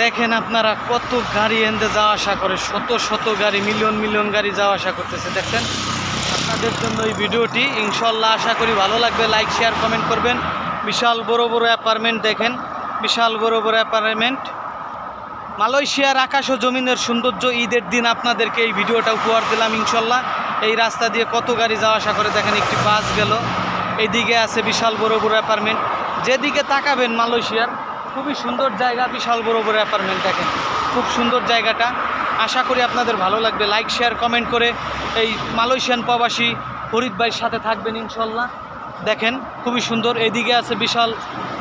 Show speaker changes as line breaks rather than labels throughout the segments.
দেখেন আপনারা কত গাড়ি এনতে যাওয়া আসা করে, শত শত গাড়ি, মিলিয়ন মিলিয়ন গাড়ি যাওয়া আসা করতেছে, দেখছেন? আপনাদের জন্য এই ভিডিওটি ইনশাল্লাহ আশা করি ভালো লাগবে লাইক শেয়ার কমেন্ট করবেন। বিশাল বড় বড় অ্যাপার্টমেন্ট দেখেন, বিশাল বড় বড় অ্যাপার্টমেন্ট মালয়েশিয়ার আকাশ ও জমিনের সৌন্দর্য ঈদের দিন আপনাদেরকে এই ভিডিওটা উপহার দিলাম ইনশাল্লাহ এই রাস্তা দিয়ে কত গাড়ি যাওয়া আসা করে, দেখেন, একটি বাস গেল। এইদিকে আছে বিশাল বড় বড় অ্যাপার্টমেন্ট যেদিকে তাকাবেন মালয়েশিয়ার খুবই সুন্দর জায়গা বিশাল বড় বড় অ্যাপার্টমেন্ট দেখেন। খুব সুন্দর জায়গাটা। আশা করি আপনাদের ভালো লাগবে। লাইক শেয়ার কমেন্ট করে এই মালয়েশিয়ান প্রবাসী ফরিদ ভাইয়ের সাথে থাকবেন ইনশাল্লাহ। দেখেন, খুবই সুন্দর। এদিকে আছে বিশাল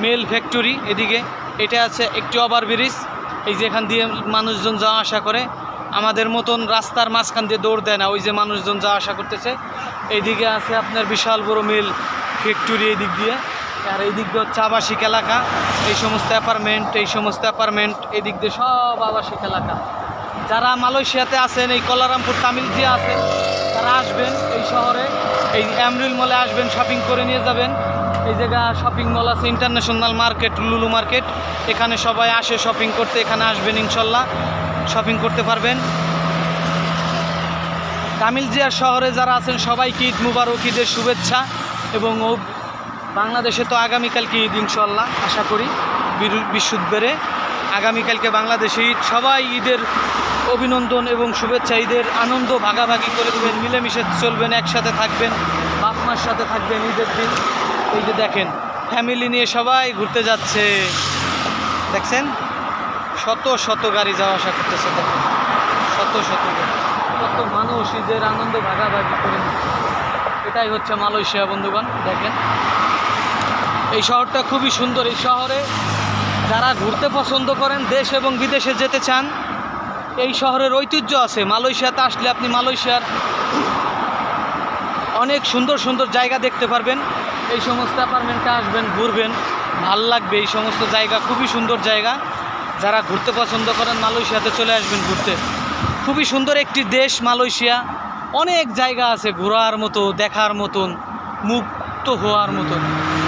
মেল ফ্যাক্টরি এদিকে এটা আছে একটি ওভার ব্রিজ এই যে এখান দিয়ে মানুষজন যাওয়া আসা করে। আমাদের মতন রাস্তার মাঝখান দিয়ে দৌড় দেয় না। ওই যে মানুষজন যাওয়া আসা করতেছে। এইদিকে আছে আপনার বিশাল বড় মিল ফ্যাক্টরি এই দিক দিয়ে। আর এই দিক দিয়ে হচ্ছে আবাসিক এলাকা। এই সমস্ত অ্যাপার্টমেন্ট এই সমস্ত অ্যাপার্টমেন্ট এই দিক দিয়ে সব আবাসিক এলাকা। যারা মালয়েশিয়াতে আছেন, এই কলারামপুর তামিল যে আছেন, তারা আসবেন এই শহরে। এই অ্যামরিল মলে আসবেন শপিং করে নিয়ে যাবেন। এই জায়গা শপিং মল আছে ইন্টারন্যাশনাল মার্কেট লুলু মার্কেট এখানে সবাই আসে শপিং করতে, এখানে আসবেন ইনশাল্লাহ। শপিং করতে পারবেন। তামিলজিয়ার শহরে যারা আছেন, সবাইকে ঈদ মুবারক, ঈদের শুভেচ্ছা এবং বাংলাদেশে তো আগামীকালকে ঈদ ইনশাল্লাহ আশা করি। বিশুদ্ধ বেড়ে আগামীকালকে বাংলাদেশে ঈদ। সবাই ঈদের অভিনন্দন এবং শুভেচ্ছা, ঈদের আনন্দ ভাগাভাগি করে দেবেন, মিলেমিশে চলবেন, একসাথে থাকবেন বাপ মার সাথে থাকবেন ঈদের দিন। এই যে দেখেন, ফ্যামিলি নিয়ে সবাই ঘুরতে যাচ্ছে। দেখছেন? শত শত গাড়ি যাওয়া আসা করতেছে, দেখেন। শত শত। কত মানুষ ঈদের আনন্দ ভাগাভাগি করে এটাই হচ্ছে মালয়েশিয়া, বন্ধুগণ, দেখেন। এই শহরটা খুবই সুন্দর। এই শহরে যারা ঘুরতে পছন্দ করেন, দেশ এবং বিদেশে যেতে চান, এই শহরের ঐতিহ্য আছে। মালয়েশিয়াতে আসলে আপনি মালয়েশিয়ার অনেক সুন্দর সুন্দর জায়গা দেখতে পারবেন। এই সমস্ত অ্যাপার্টমেন্টে আসবেন, ঘুরবেন, ভালো লাগবে। এই সমস্ত জায়গা খুবই সুন্দর জায়গা। যারা ঘুরতে পছন্দ করেন, মালয়েশিয়াতে চলে আসবেন ঘুরতে। খুবই সুন্দর একটি দেশ মালয়েশিয়া। অনেক জায়গা আছে ঘোরার মতো, দেখার মতন মুক্ত হওয়ার মতন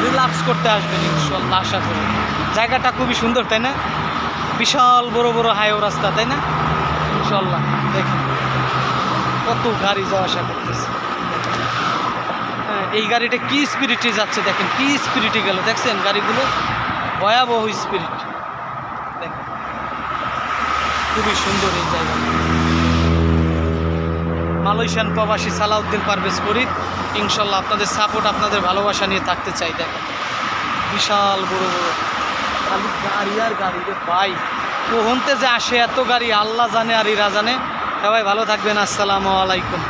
রিল্যাক্স করতে আসবেন ইনশাল্লাহ, আশা করি। জায়গাটা খুবই সুন্দর, তাই না? বিশাল বড় বড় হাইও রাস্তা, তাই না? ইনশাল্লাহ, দেখেন কত গাড়ি যাওয়া আসা করতেছে। হ্যাঁ এই গাড়িটা কি স্পিরিটে যাচ্ছে দেখেন, কি স্পিরিটে গেল, দেখছেন গাড়িগুলো? ভয়াবহ স্পিরিট দেখেন, খুবই সুন্দর এই জায়গা মালয়েশিয়ান প্রবাসী সালাউদ্দিন পারভেজ ফরিদ, ইনশাল্লাহ আপনাদের সাপোর্ট আপনাদের ভালোবাসা নিয়ে থাকতে চাই, দেখেন। বিশাল বড় বড়। খালি গাড়ি আর গাড়ি রে ভাই। কোহনতে যে আসে এত গাড়ি, আল্লাহ জানে আর ইরা জানে। সবাই ভালো থাকবেন, আসসালামু আলাইকুম।